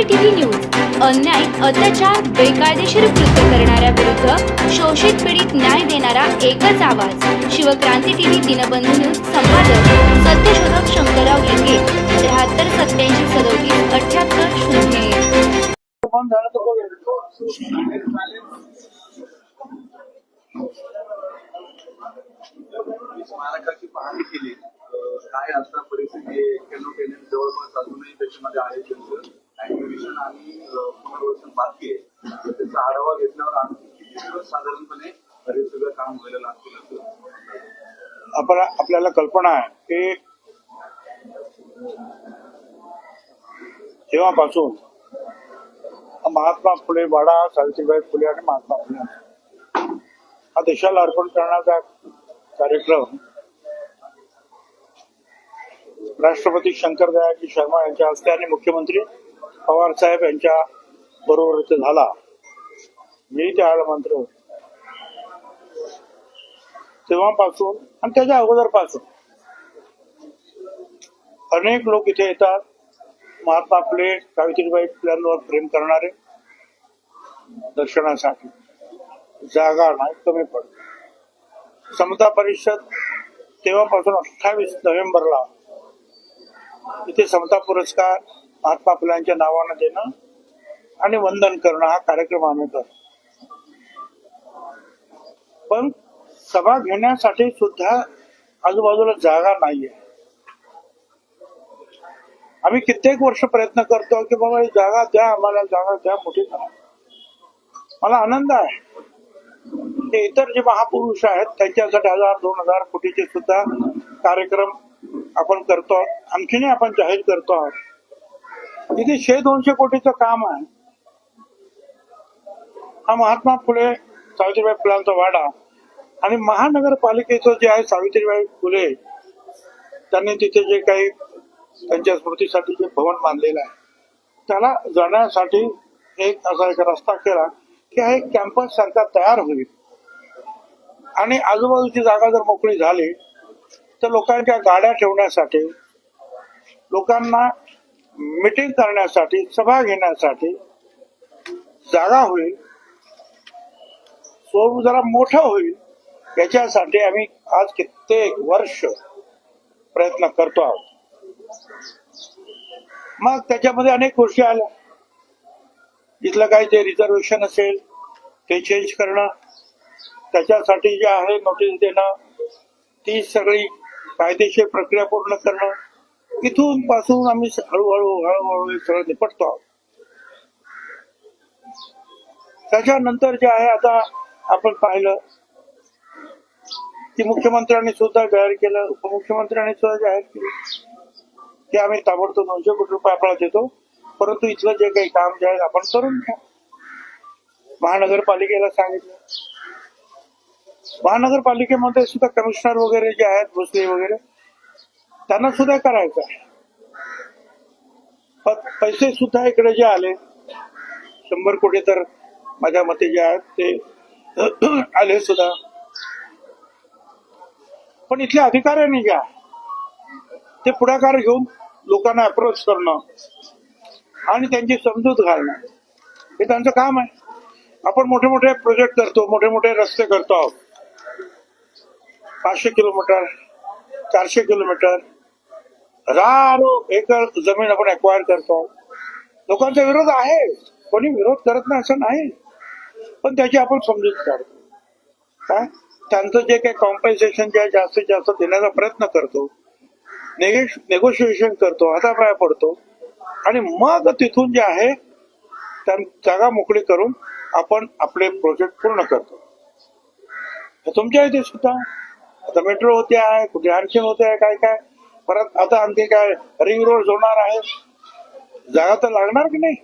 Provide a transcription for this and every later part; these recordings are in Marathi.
सीसीटीव्ही न्यूज अन्याय अत्याचार बेकायदेशीर कृत्य करणाऱ्या विरुद्ध शोषित पीडित न्याय देणारा एकच आवाज. शिवक्रांती टीव्ही दिनबंधू न्यूज संपादक सत्यशोधक शंकरराव लिंगे त्र्याहत्तर सत्याऐंशी सदोतीस अठ्याहत्तर शून्य स्मारकाची पाहणी केली. काय आता परिस्थिती एक्क्याण्णव टेनेट जवळपास अजूनही त्याच्यामध्ये आहे त्यांचं. ऍक्टिव्हेशन आणि पुनर्वसन बाकी आहे त्याचा आढावा घेतल्यावर आणखी साधारणपणे हे सगळं काम व्हायला लागतील आपण आपल्याला कल्पना आहे की तेव्हापासून महात्मा फुले वाडा सावित्रीबाई फुले आणि महात्मा फुले. हा देशाला अर्पण करण्याचा कार्यक्रम राष्ट्रपती शंकर दयाजी शर्मा यांच्या हस्ते आणि मुख्यमंत्री पवार साहेब यांच्या बरोबर इथे झाला. मी त्यावेळेला मंत्र होतो तेव्हापासून आणि त्याच्या अगोदरपासून. अनेक लोक इथे येतात. महात्मा फुले सावित्रीबाई फुल्यांवर प्रेम करणारे. दर्शनासाठी. जागा नाही कमी पडते. समता परिषद तेव्हापासून अठ्ठावीस नोव्हेंबरला. इथे समता पुरस्कार महात्मा फुलांच्या नावानं देणं आणि वंदन करणं हा कार्यक्रम आम्ही करतो. पण सभा घेण्यासाठी सुद्धा आजूबाजूला जागा नाहीये. आम्ही कित्येक वर्ष प्रयत्न करतो की बाबा जागा द्या आम्हाला जागा द्या मोठी करा. मला आनंद आहे. की इतर जे महापुरुष आहेत त्यांच्यासाठी हजार दोन हजार कोटीचे सुद्धा कार्यक्रम आपण करतो आणखीनही आपण जाहीर करतो आहोत. तिथे शे दोनशे कोटीचं काम आहे. हा महात्मा फुले सावित्रीबाई फुलांचा वाडा आणि महानगरपालिकेचं जे आहे सावित्रीबाई फुले त्यांनी तिथे जे काही त्यांच्या स्मृतीसाठी जे भवन बांधलेलं आहे त्याला जाण्यासाठी एक असा एक रस्ता केला की हा एक कॅम्पस सारखा तयार होईल. आणि आजूबाजूची जागा जर मोकळी झाली तर लोकांच्या गाड्या ठेवण्यासाठी लोकांना मिटिंग करण्यासाठी सभा घेण्यासाठी जागा होईल. स्वरूप जरा मोठा होईल. याच्यासाठी आम्ही आज कित्येक वर्ष प्रयत्न करतो आहोत. मग त्याच्यामध्ये अनेक गोष्टी आल्या. इथलं काही जे रिझर्वेशन असेल ते चेंज करणं. त्याच्यासाठी जे आहे नोटीस देणं. ती सगळी कायदेशीर प्रक्रिया पूर्ण करणं. इथून पासून आम्ही हळूहळू हळूहळू सगळं निपटतो. आहोत त्याच्यानंतर जे आहे आता आपण पाहिलं की मुख्यमंत्र्यांनी सुद्धा जाहीर केलं उपमुख्यमंत्र्यांनी सुद्धा जाहीर केलं की आम्ही ताबडतोब दोनशे कोटी रुपये आपल्याला देतो. परंतु इथलं जे काही काम जे आहे आपण करून घ्या. महानगरपालिकेला सांगितलं. महानगरपालिकेमध्ये सुद्धा कमिशनर वगैरे जे आहेत भोसले वगैरे त्यांना सुद्धा करायचं आहे. पैसे सुद्धा इकडे जे आले शंभर कोटी तर माझ्या मते जे आहेत ते आले सुद्धा. पण इथल्या अधिकाऱ्यांनी घ्या. ते पुढाकार घेऊन लोकांना अप्रोच करणं आणि त्यांची समजूत घालणं. हे त्यांचं काम आहे. आपण मोठे मोठे प्रोजेक्ट करतो मोठे मोठे रस्ते करतो आहोत. पाचशे किलोमीटर चारशे किलोमीटर हजारो एकर जमीन आपण अक्वायर करतो. लोकांचा विरोध आहे. कोणी विरोध करत नाही असं नाही. पण त्याची आपण समजूत काढतो. काय? त्यांचं जे काही कॉम्पन्सेशन जे आहे जास्तीत जास्त देण्याचा प्रयत्न करतो. नेगोशिएशन करतो हातापाया पडतो. आणि मग तिथून जे आहे त्या जागा मोकळी करून आपण आपले प्रोजेक्ट पूर्ण करतो. तर तुमच्या इथे सुद्धा आता मेट्रो होते आहे कुठे आणखी होते आहे काय काय परत आता आणखी काय रिंग रोड जोडणार आहे. जागा तर लागणार की नाही?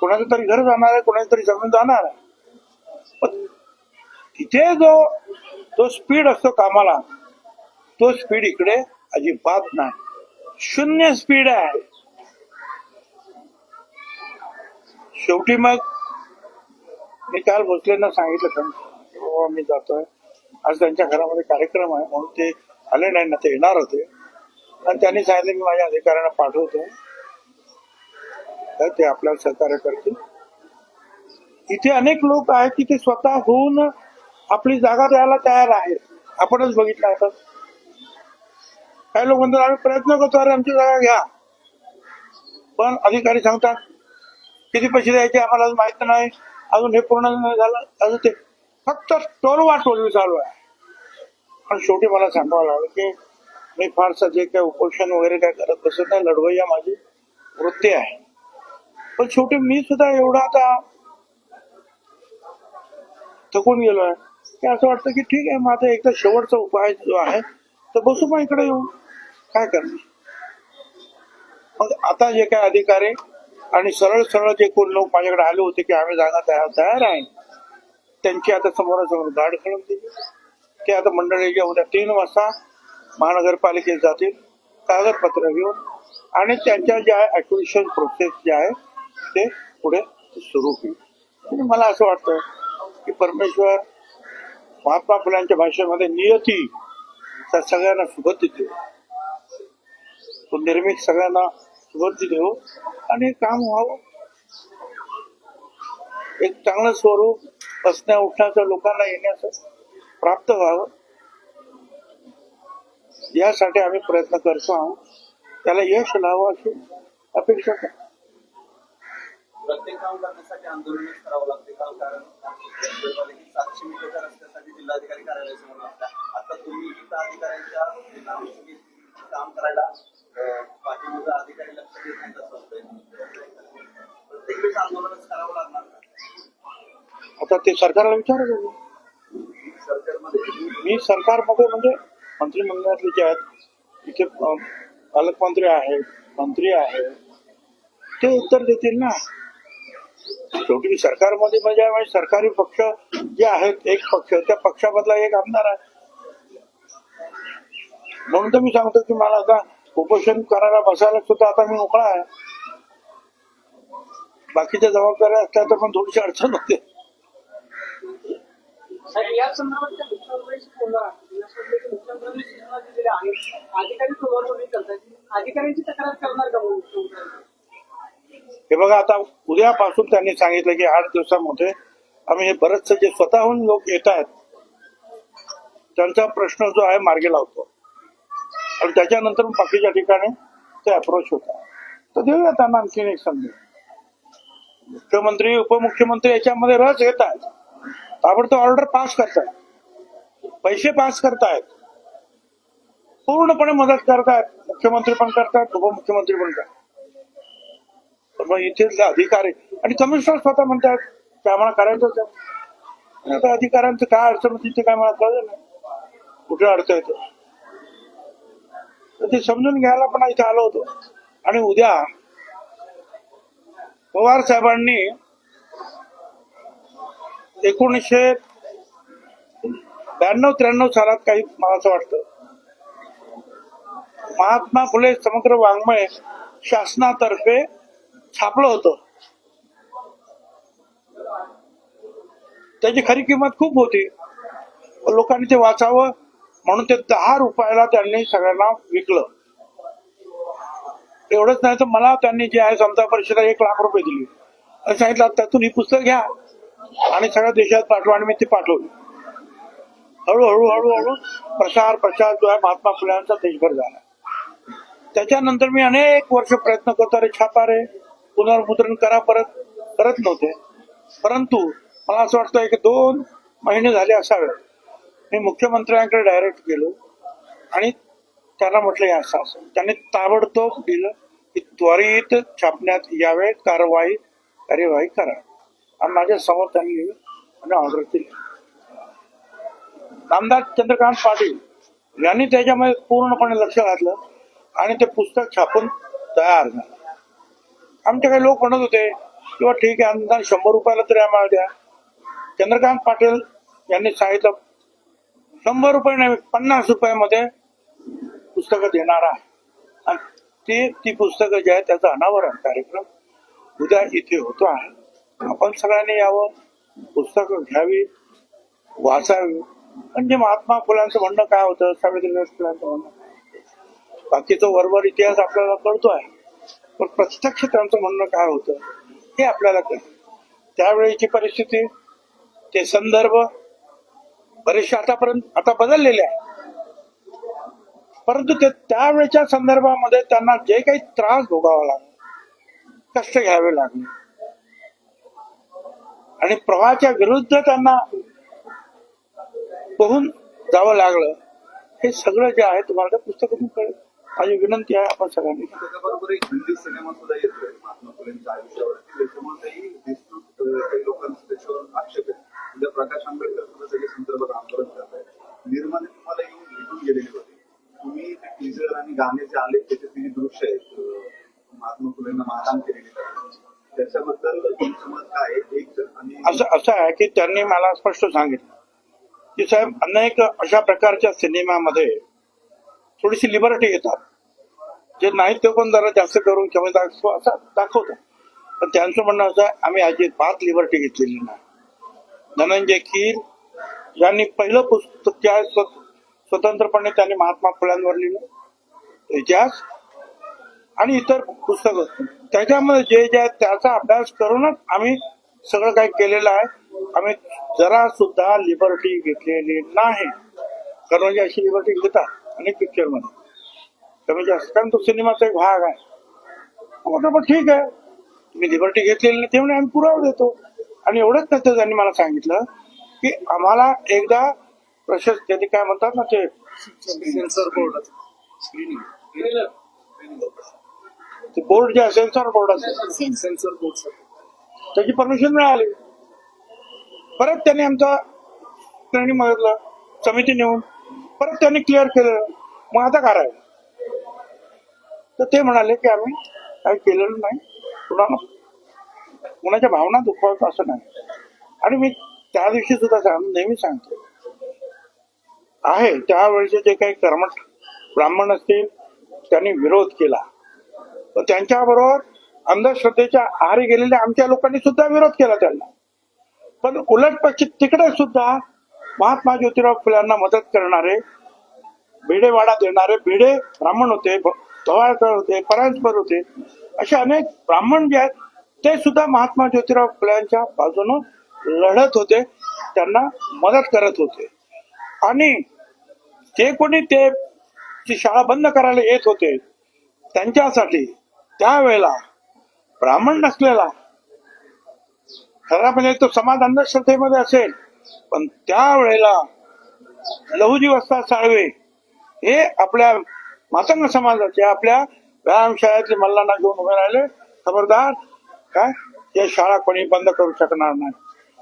कोणाचं तरी घर जाणार आहे कोणाची तरी जमीन जाणार आहे. तिथे जो तो स्पीड असतो कामाला तो स्पीड इकडे अजिबात नाही. शून्य स्पीड आहे. शेवटी मग मी काल भोसलेंना सांगितलं पण "हो, मी जातोय. आज त्यांच्या घरामध्ये कार्यक्रम आहे म्हणून ते आले नाही ना ते येणार होते. आणि त्यांनी सांगितलं मी माझ्या अधिकाऱ्यांना पाठवतो. तर ते आपल्याला सहकार्य करतील. इथे अनेक लोक आहेत की ते स्वतः होऊन आपली जागा द्यायला तयार आहेत. आपणच बघितलं आता. काही लोक म्हणतात आम्ही प्रयत्न करतो अरे आमची जागा घ्या. पण अधिकारी सांगतात किती पैसे द्यायचे आम्हाला अजून माहीत नाही. अजून हे पूर्ण नाही झालं. अजून ते फक्त टोलवा टोलवी चालू आहे. पण शेवटी मला सांगावं लागलं की मी फारसं जे काही उपोषण वगैरे काय करत बसत नाही. लढवय्या माझी वृत्ती आहे. पण शेवटी मी सुद्धा एवढा आता थकून गेलोय. की असं वाटतं की ठीक आहे माझा एकदा शेवटचा उपाय जो आहे तर बसू मग इकडे येऊन. काय करणार? मग आता जे काही अधिकारी आणि सरळ सरळ जे कोण लोक माझ्याकडे आले होते की आम्ही जागा तयार तयार आहे. त्यांची आता समोरासमोर गाड करून दिली. ते आता मंडळी उद्या तीन वाजता महानगरपालिकेत जातील कागदपत्र घेऊन आणि त्यांच्या ज्या ऍक्विशन प्रोसेस जे आहे ते पुढे सुरू होईल. आणि मला असं वाटतं की परमेश्वर महात्मा फुलांच्या भाषेमध्ये नियती तर सगळ्यांना सुबत्ती देऊ. तो निर्मित सगळ्यांना सुबत्ती देऊ आणि काम व्हावं. एक चांगलं स्वरूप बसण्या उठण्याचं लोकांना येण्याचं प्राप्त व्हावं. यासाठी आम्ही प्रयत्न करतो आहोत. त्याला यश लावावं अशी अपेक्षा प्रत्येक काम करण्यासाठी आंदोलन करावं लागते कारण नगरपालिकेत सातशे मीटरच्या रस्त्यासाठी जिल्हाधिकारी कार्यालयासमोर लागतात आता तुम्ही काम करायला अधिकारी लक्ष देत नाही प्रत्येक वेळेस आंदोलनच करावं लागणार? आता ते सरकारला विचारत सरकारमध्ये मी सरकारमध्ये म्हणजे मंत्रिमंडळातले जे आहेत इथे पालकमंत्री आहेत मंत्री आहेत ते उत्तर देतील ना? शेवटी सरकारमध्ये म्हणजे म्हणजे सरकारी पक्ष जे आहेत एक पक्ष त्या पक्षामधला एक आमदार आहे. म्हणून तर मी सांगतो की मला आता उपोषण करायला बसायला सुद्धा आता मी मोकळा आहे. बाकीच्या जबाबदाऱ्या असल्या तर पण थोडीशी अडचण होते. हे बघा आता उद्यापासून त्यांनी सांगितलं की आठ दिवसामध्ये आम्ही हे बरेचसे जे स्वतःहून लोक येत आहेत त्यांचा प्रश्न जो आहे मार्गी लावतो. आणि त्याच्यानंतर बाकीच्या ठिकाणी ते अप्रोच होतात. तर देऊया त्यांना आणखीन एक संधी. मुख्यमंत्री उपमुख्यमंत्री याच्यामध्ये रस घेत आहेत. ताबडतोब ऑर्डर पास करतायत पैसे पास करतायत. पूर्णपणे मदत करतायत. मुख्यमंत्री पण करतायत उपमुख्यमंत्री पण करतात तर मग इथेच अधिकारी आणि कमिशनर स्वतः म्हणतात की आम्हाला करायचंच आहे. आता अधिकाऱ्यांचं काय अडचण होती ते काय मला कळलं नाही. कुठे अडचण येतो? तर ते समजून घ्यायला पण इथे आलो होतो. आणि उद्या पवार साहेबांनी एकोणीसशे ब्याण्णव त्र्याण्णव सालात काही मला असं वाटतं. महात्मा फुले समग्र वाङ्मय शासनातर्फे छापलं होतं. त्याची खरी किंमत खूप होती. लोकांनी ते वाचावं म्हणून ते दहा रुपयाला त्यांनी सगळ्यांना विकलं. एवढंच नाही तर मला त्यांनी जे आहे समता परिषदेला एक लाख रुपये दिले. सांगितलं त्यातून ही पुस्तक घ्या. आणि सगळ्या देशात पाठवा आणि मी ते पाठवली. हळूहळू हळूहळू प्रसार प्रचार जो आहे महात्मा फुल्यांचा देशभर झाला. त्याच्यानंतर मी अनेक वर्ष प्रयत्न करतो अरे छापा रे पुनर्मुद्रण करा परत. करत नव्हते. परंतु मला असं वाटतं एक दोन महिने झाले असावे मी मुख्यमंत्र्यांकडे डायरेक्ट गेलो आणि त्यांना म्हटलं हे असं असं. त्यांनी ताबडतोब दिलं की त्वरित छापण्यात यावे कारवाई कार्यवाही करा. आणि माझ्यासमोर त्यांनी आणि ऑर्डर केली. नामदार चंद्रकांत पाटील यांनी त्याच्यामध्ये पूर्णपणे लक्ष घातलं आणि ते पुस्तक छापून तयार झालं. आमचे काही लोक म्हणत होते किंवा ठीक आहे अनुदान शंभर रुपयाला तरी आम्हाला द्या. चंद्रकांत पाटील यांनी सांगितलं शंभर रुपये नाही पन्नास रुपयामध्ये पुस्तकं देणार आहे. आणि ते ती पुस्तकं जे आहे त्याचा अनावरण कार्यक्रम उद्या इथे होतो आहे. आपण सगळ्यांनी यावं पुस्तकं घ्यावी वाचावी. म्हणजे महात्मा फुलांचं म्हणणं काय होतं? सावित्रीबाई फुलांचं म्हणणं बाकीचा वरवर इतिहास आपल्याला कळतो आहे. पण प्रत्यक्ष त्यांचं म्हणणं काय होतं? हे आपल्याला कळतं. त्यावेळेची परिस्थिती ते संदर्भ बरेचसे आतापर्यंत आता बदललेले आहे परंतु ते त्यावेळेच्या संदर्भामध्ये त्यांना जे काही त्रास भोगावा लागला कष्ट घ्यावे लागले. आणि प्रवाहाच्या विरुद्ध त्यांना पोहून जावं लागलं. हे सगळं जे आहे तुम्हाला त्या पुस्तकातून कळेल. माझी विनंती आहे आपण सगळ्यांनी. एक हिंदी सिनेमा सुद्धा लोकांचे म्हणजे प्रकाश आंबेडकर संदर्भात आंदोलन करत आहे निर्माण तुम्हाला येऊन भेटून गेलेली होती. तुम्ही ते टीजर आणि गाणे जे आले त्याचे तिने दृश्य आहेत. महात्मा फुलेंना मारहाण केलेली असं असं आहे की त्यांनी मला स्पष्ट सांगितलं. की साहेब अनेक अशा प्रकारच्या सिनेमामध्ये थोडीशी लिबर्टी घेतात जे नाही ते पण जरा जास्त करून कमी दाखव असं दाखवतात. पण त्यांचं म्हणणं असं आहे आम्ही अजिबात लिबर्टी घेतलेली नाही. धनंजय कीर यांनी पहिलं पुस्तक जे आहे स्व- स्वतंत्रपणे त्यांनी महात्मा फुल्यांवर लिहिलं. इतिहास आणि इतर पुस्तकं. त्याच्यामध्ये जे जे आहे त्याचा अभ्यास करूनच आम्ही सगळं काही केलेलं आहे. आम्ही जरा सुद्धा लिबर्टी घेतलेली नाही. कारण म्हणजे अशी लिबर्टी घेतात अनेक पिक्चरमध्ये. कमी जास्त कारण तो सिनेमाचा एक भाग आहे. म्हटलं पण ठीक आहे. तुम्ही लिबर्टी घेतलेली नाही तेवढे आम्ही पुरावा देतो. आणि एवढंच नसतं त्यांनी मला सांगितलं की आम्हाला एकदा प्रशस्त त्यांनी काय म्हणतात ना ते सेन्सर बोर्ड ते बोर्ड जे आहे सेन्सॉर बोर्ड असेल सेन्सर बोर्ड त्याची परमिशन मिळाली. परत त्यांनी आमचा त्यांनी मागितलं समिती नेऊन. परत त्यांनी क्लिअर केलं. मग आता करायला तर ते म्हणाले की आम्ही काही केलेलं नाही. कुणाला? कुणाच्या भावना दुखवायचं असं नाही. आणि मी त्या दिवशी सुद्धा सांग नेहमी सांगतो. आहे त्यावेळेचे जे काही कर्मठ ब्राह्मण असतील त्यांनी विरोध केला. त्यांच्याबरोबर अंधश्रद्धेच्या आहारी गेलेल्या आमच्या लोकांनी सुद्धा विरोध केला त्यांना. पण उलट पक्षी तिकडे सुद्धा महात्मा ज्योतिराव फुल्यांना मदत करणारे भिडेवाडा देणारे भिडे ब्राह्मण होते धवाळकर होते परांजपर होते असे अनेक ब्राह्मण जे आहेत ते सुद्धा महात्मा ज्योतिराव फुल्यांच्या बाजूनं लढत होते त्यांना मदत करत होते. आणि जे कोणी ते शाळा बंद करायला येत होते त्यांच्यासाठी त्यावेळेला ब्राह्मण नसलेला. खरा म्हणजे तो समाज अंधश्रद्धेमध्ये असेल पण त्यावेळेला लहुजीवस्ता साळवे हे आपल्या मातंग समाजाचे आपल्या व्यायामशाळेतले मल्लांना घेऊन उभे राहिले. खबरदार काय? हे शाळा कोणी बंद करू शकणार नाही.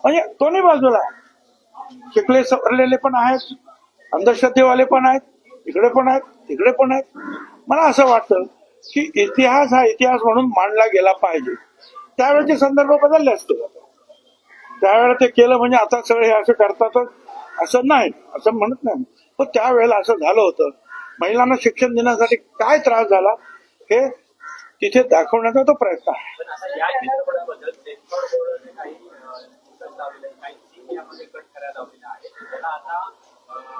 म्हणजे दोन्ही बाजूला शिकले सवरलेले पण आहेत अंधश्रद्धेवाले पण आहेत इकडे पण आहेत तिकडे पण आहेत. मला असं वाटतं की इतिहास हा इतिहास म्हणून मांडला गेला पाहिजे. त्यावेळेचे संदर्भ बदलले असते. त्यावेळेला ते केलं म्हणजे आता सगळे हे असं करतातच असं नाही असं म्हणत नाही. पण त्यावेळेला असं झालं होतं. महिलांना शिक्षण देण्यासाठी काय त्रास झाला हे तिथे दाखवण्याचा तो प्रयत्न आहे.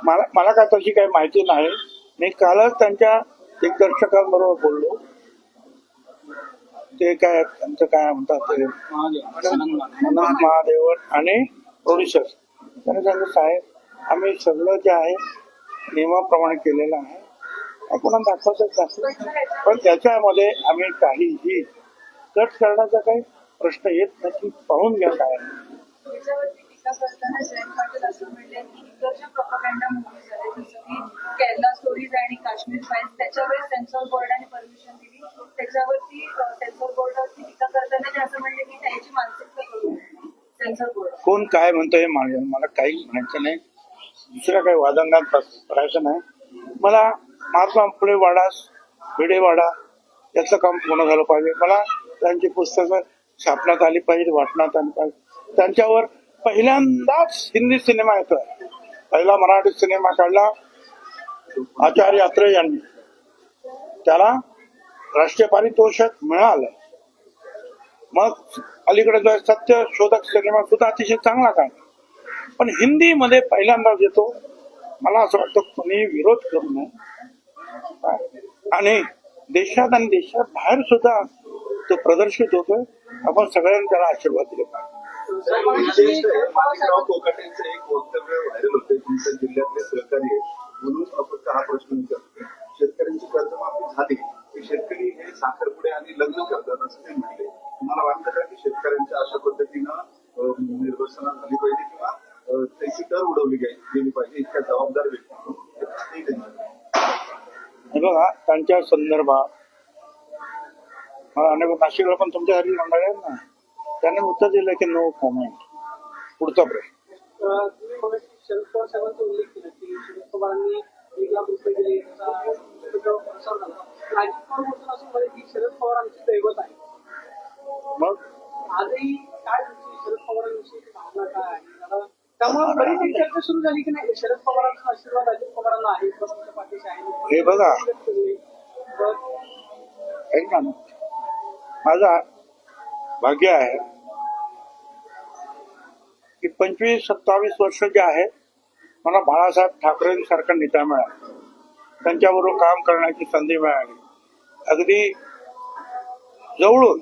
मला मला काय तशी काही माहिती नाही. मी कालच त्यांच्या दिग्दर्शकांबरोबर बोललो. ते काय त्यांचं काय म्हणतात ते? मनोज महादेवन आणि प्रोड्युसर त्याने सांगितलं साहेब आम्ही सगळं जे आहे नियमाप्रमाणे केलेलं आहे. आपण दाखवतच पण त्याच्यामध्ये आम्ही काहीही कट करण्याचा काही प्रश्न येत नाही पाहून घ्या काय आहे. त्याच्यावरती टीका झाले. जसं की केरला स्टोरीज आणि काश्मीर फाईल्स त्याच्यावर सेन्सॉर बोर्डाने परमिशन दिली. त्याच्यावरती सेन्सॉर बोर्डावरती टीका करताना ते असं म्हणले की त्यांची मानसिकता करू सेन्सॉर बोर्ड कोण काय म्हणतोय मला मला काही म्हणायचं नाही. दुसऱ्या काही वादंगात करायचं नाही. मला महात्मा फुले वाडास भिडे वाडा याचं काम पूर्ण झालं पाहिजे. मला त्यांची पुस्तकं छापण्यात आली पाहिजे वाटण्यात आली पाहिजे. त्यांच्यावर पहिल्यांदाच हिंदी सिनेमा येतोय. पहिला मराठी सिनेमा काढला आचार्य अत्रे यांनी. त्याला राष्ट्रीय पारितोषिक मिळालं. मग अलीकडे जो आहे सत्य शोधक सिनेमा सुद्धा अतिशय चांगला काय पण हिंदीमध्ये पहिल्यांदाच येतो मला असं वाटतं कोणी विरोध करू नये. काय? आणि देशात आणि देशात बाहेर सुद्धा तो प्रदर्शित होतोय. आपण सगळ्यांनी त्याला आशीर्वाद दिले. पाहिजे तुमच्या जिल्ह्यातले सहकारी आहेत. म्हणून फक्त हा प्रश्न विचारतो शेतकऱ्यांची कर्जमाफी झाली की शेतकरी हे साखरपुडे आणि लग्न करतात असं ते म्हणले. तुम्हाला वाटतं का की शेतकऱ्यांच्या अशा पद्धतीनं अं, निर्देशना झाली पाहिजे किंवा त्याची दर उडवली गेली पाहिजे इतक्या जबाबदार व्यक्ती बघा त्यांच्या संदर्भात मला अनेक नाशिकला पण तुमच्या घरी मंडळी आहेत ना? त्यांनी उत्तर दिलं की नो कॉमेंट पुढचा प्रश्न. शरद पवार साहेबांचा उल्लेख केला की शरद पवारांनी एक लाख रुपये दिले अजित पवार बोलताना असं म्हणाले की शरद पवार आमचे दैवत आहे. मग? आजही काय शरद पवारांविषयी भावना काय आहे? आता त्यामुळे बरीच एक चर्चा सुरू झाली की नाही? शरद पवारांचा आशीर्वाद अजित पवारांना आहे पाठीशी हे बघा. ऐक ना. माझा भाग्य आहे की पंचवीस सत्तावीस वर्ष जे आहे मला बाळासाहेब ठाकरेंसारखा नेता मिळाला. त्यांच्याबरोबर काम करण्याची संधी मिळाली. अगदी जवळून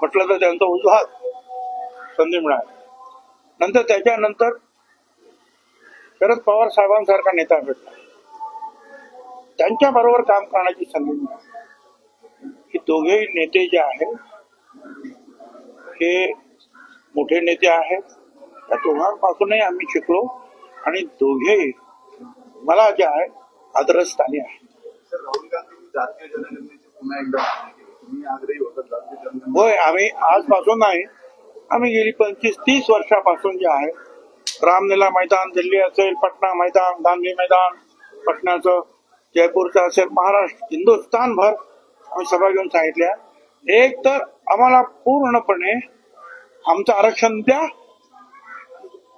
म्हटलं तर त्यांचा उजवात संधी मिळाली. नंतर त्याच्यानंतर शरद पवार साहेबांसारखा नेता भेटला. त्यांच्या बरोबर काम करण्याची संधी मिळाली. हे दोघेही नेते जे आहेत हे मोठे नेते आहेत. त्या दोघांपासूनही आम्ही शिकलो. आणि दोघेही मला जे आहे आदरस्थानी आहे. होय आम्ही आजपासून नाही. आम्ही गेली पंचवीस तीस वर्षापासून जे आहे रामलीला मैदान दिल्ली असेल पटना मैदान गांधी मैदान पटनाचं जयपूरचं असेल महाराष्ट्र हिंदुस्थानभर आम्ही सभा घेऊन सांगितल्या. एक तर आम्हाला पूर्णपणे आमचं आरक्षण द्या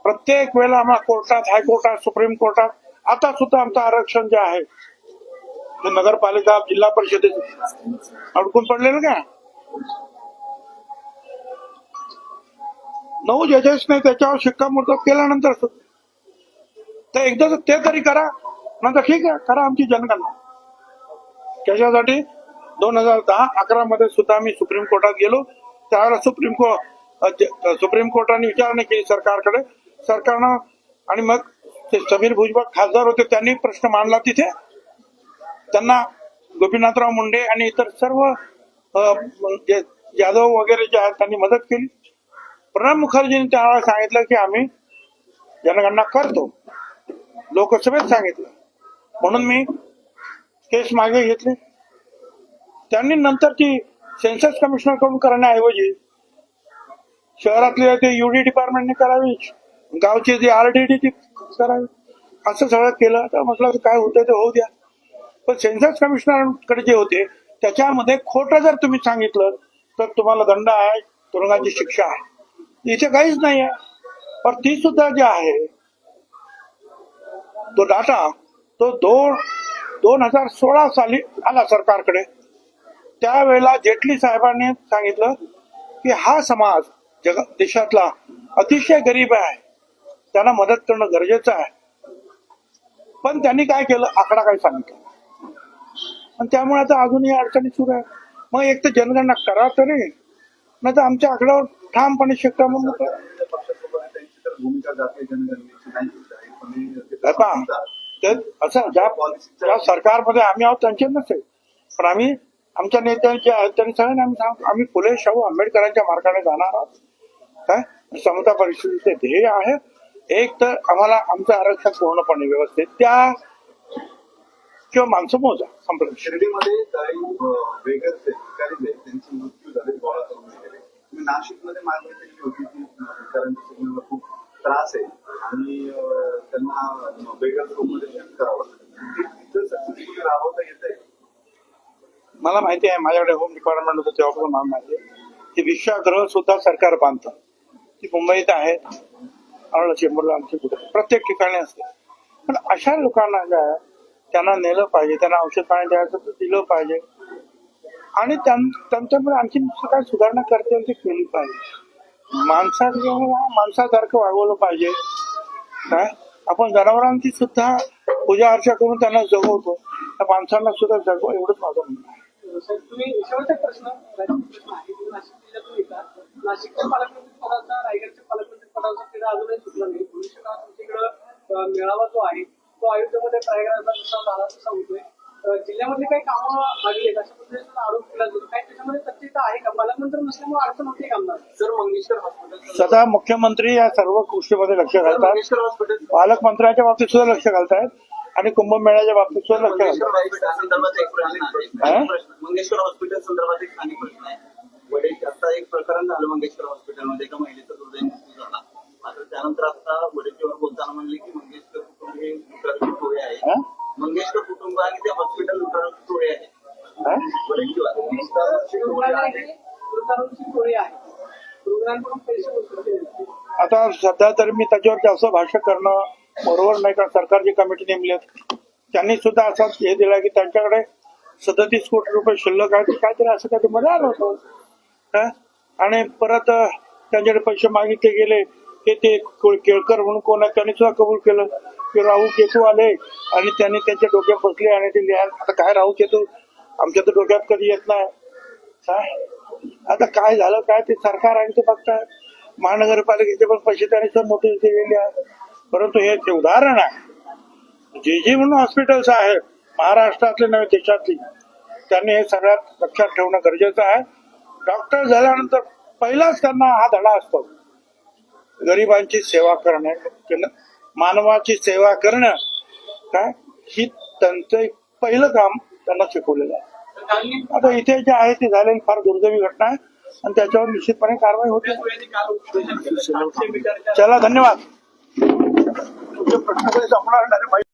प्रत्येक वेळेला आम्हाला कोर्टात हायकोर्टात सुप्रीम कोर्टात आता सुद्धा आमचं आरक्षण जे आहे ते नगरपालिका जिल्हा परिषदेत अडकून पडलेलं का? नऊ जजेसने त्याच्यावर शिक्कामोर्तब केल्यानंतर सुद्धा. तर एकदा तर ते तरी करा नंतर ठीक आहे करा आमची जनगणना. त्याच्यासाठी दोन हजार दहा अकरा मध्ये सुद्धा आम्ही सुप्रीम कोर्टात गेलो. त्यावेळेला सुप्रीम कोर्ट सुप्रीम कोर्टाने विचारणा केली सरकारकडे. सरकारनं आणि मग ते समीर भुजबळ खासदार होते त्यांनी प्रश्न मांडला तिथे. त्यांना गोपीनाथराव मुंडे आणि इतर सर्व जाधव वगैरे जे आहेत त्यांनी मदत केली. प्रणब मुखर्जींनी त्यावेळेला सांगितलं की आम्ही जनगणना करतो. लोकसभेत सांगितलं. म्हणून मी केस मागे घेतले. त्यांनी नंतर ती सेन्सस कमिशनरकडून करण्याऐवजी शहरातले ते युडी डिपार्टमेंटने करावी. गावचे जे आरडीडी ती करावी असं सगळं केलं. तर म्हटलं काय होतं ते होऊ द्या. पण सेन्सस कमिशनरकडे जे होते त्याच्यामध्ये खोटं जर तुम्ही सांगितलं तर तुम्हाला दंड आहे तुरुंगाची शिक्षा आहे. इथे काहीच नाही आहे. पण ती सुद्धा जी आहे तो डाटा तो दोन दोन हजार सोळा साली आला सरकारकडे. त्यावेळेला जेटली साहेबांनी सांगितलं की हा समाज जग देशातला अतिशय गरीब आहे. त्यांना मदत करणं गरजेचं आहे. पण त्यांनी काय केलं? आकडा काय सांगितलं आणि त्यामुळे आता अजूनही अडचणी सुरू आहे मग एक तर जनगणना करा तरी नाही तर आमच्या आकड्यावर ठामपणे म्हणतात. ते असं ज्या ज्या सरकारमध्ये आम्ही आहोत त्यांचे नसेल. पण आम्ही आमच्या नेत्यांचे आहेत त्यांनी सगळ्यांनी आम्ही सांगतो आम्ही फुले शाहू आंबेडकरांच्या मार्गाने जाणार आहोत. काय? समता परिस्थितीचे ध्येय आहे. एक तर आम्हाला आमचं आरक्षण पूर्णपणे व्यवस्थित त्या किंवा माणसं मोजा संपलं शिर्डीमध्ये काही अं, वेगळेच अधिकारी जे आहेत, त्यांचे मृत्यू झाले गोळा करून गेले नाशिकमध्ये मागणी केली होती की सिग्नलला खूप त्रास आहे. आणि त्यांना वेगळ्याच रूममध्ये शिफ्ट करावं तिथं सक्सेसफुली राबवता येत आहे. मला माहिती आहे माझ्याकडे होम डिपार्टमेंट होतं तेव्हापासून मला माहिती आहे. की विश्वागृह सुद्धा सरकार बांधतं. ती मुंबईत आहे. आम्हाला चेंबरला आमची कुठे प्रत्येक ठिकाणी असते. पण अशा लोकांना काय त्यांना नेलं पाहिजे त्यांना औषध पाणी द्यायचं दिलं पाहिजे. आणि त्यां- त्यांच्यामुळे आणखी काय सुधारणा करता येईल ती केली पाहिजे. माणसा माणसासारखं वागवलं पाहिजे काय आपण जनावरांची सुद्धा पूजा अर्चा करून त्यांना जगवतो. त्या माणसांना सुद्धा जगव एवढंच माझं म्हणणं आहे. प्रश्न नाशिकच्या पालकमंत्री रायगडच्या पालकमंत्री तिला अजूनही सुटला नाही. तुमच्याकडं मेळावा जो आहे तो अयोध्येमध्ये प्रयागराजला जसा झाला तसा होतोय अं, जिल्ह्यामधली काही कामं लागली आहेत अशा पद्धतीचा आरोप केला जातो काय त्याच्यामध्ये तथ्यता आहे का? पालकमंत्री नसल्यामुळे अडचण होते का आमदार? सर मंगेश्वर हॉस्पिटल सदा मुख्यमंत्री या सर्व गोष्टीमध्ये लक्ष घालतात. मंगेश्वर हॉस्पिटल पालकमंत्र्यांच्या बाबतीत सुद्धा लक्ष घालतायत आणि कुंभमेळ्याच्या बाबतीत सुद्धा लक्ष घालतात. हॉस्पिटल संदर्भात एक प्रश्न आहे? स्थानिक प्रश्न. मंगेश्वर हॉस्पिटल संदर्भात एक स्थानिक प्रश्न आहे. वडील आता एक प्रकरण झालं मंगेश्वर हॉस्पिटलमध्ये एका महिलेचा. आता सध्या तरी मी त्याच्यावर जास्त भाष्य करणं बरोबर नाही कारण सरकारची कमिटी नेमली त्यांनी सुद्धा असाच हे दिला की त्यांच्याकडे सदतीस कोटी रुपये शिल्लक आहे काहीतरी असं काहीतरी मध्ये आलं होतं. आणि परत त्यांच्याकडे पैसे मागितले गेले ते ते को- केळकर म्हणून कोण आहे त्यांनी सुद्धा कबूल केलं की राहू केतू आले आणि त्यांनी त्यांच्या डोक्यात बसले आणि ते लिहा आता काय राहू केतू? आमच्या तर डोक्यात कधी येत नाही. आता काय झालं? काय ते सरकार आणि ते बघतात महानगरपालिकेचे पण पैसे त्यांनी सुद्धा नोटीस गेले आहेत. परंतु हे ते उदाहरण आहे जे जे म्हणून हॉस्पिटल्स आहेत महाराष्ट्रातले नव्हे देशातली त्यांनी हे सगळ्यात लक्षात ठेवणं गरजेचं आहे. डॉक्टर झाल्यानंतर पहिलाच त्यांना हा धडा असतो. गरिबांची सेवा करणं मानवाची सेवा करणं काय? ही त्यांचं एक पहिलं काम त्यांना शिकवलेलं आहे. आता इथे जे आहे ते झालेली फार दुर्दैवी घटना आहे. आणि त्याच्यावर निश्चितपणे कारवाई होते. चला धन्यवाद. तुमचे प्रश्न संपणार नाही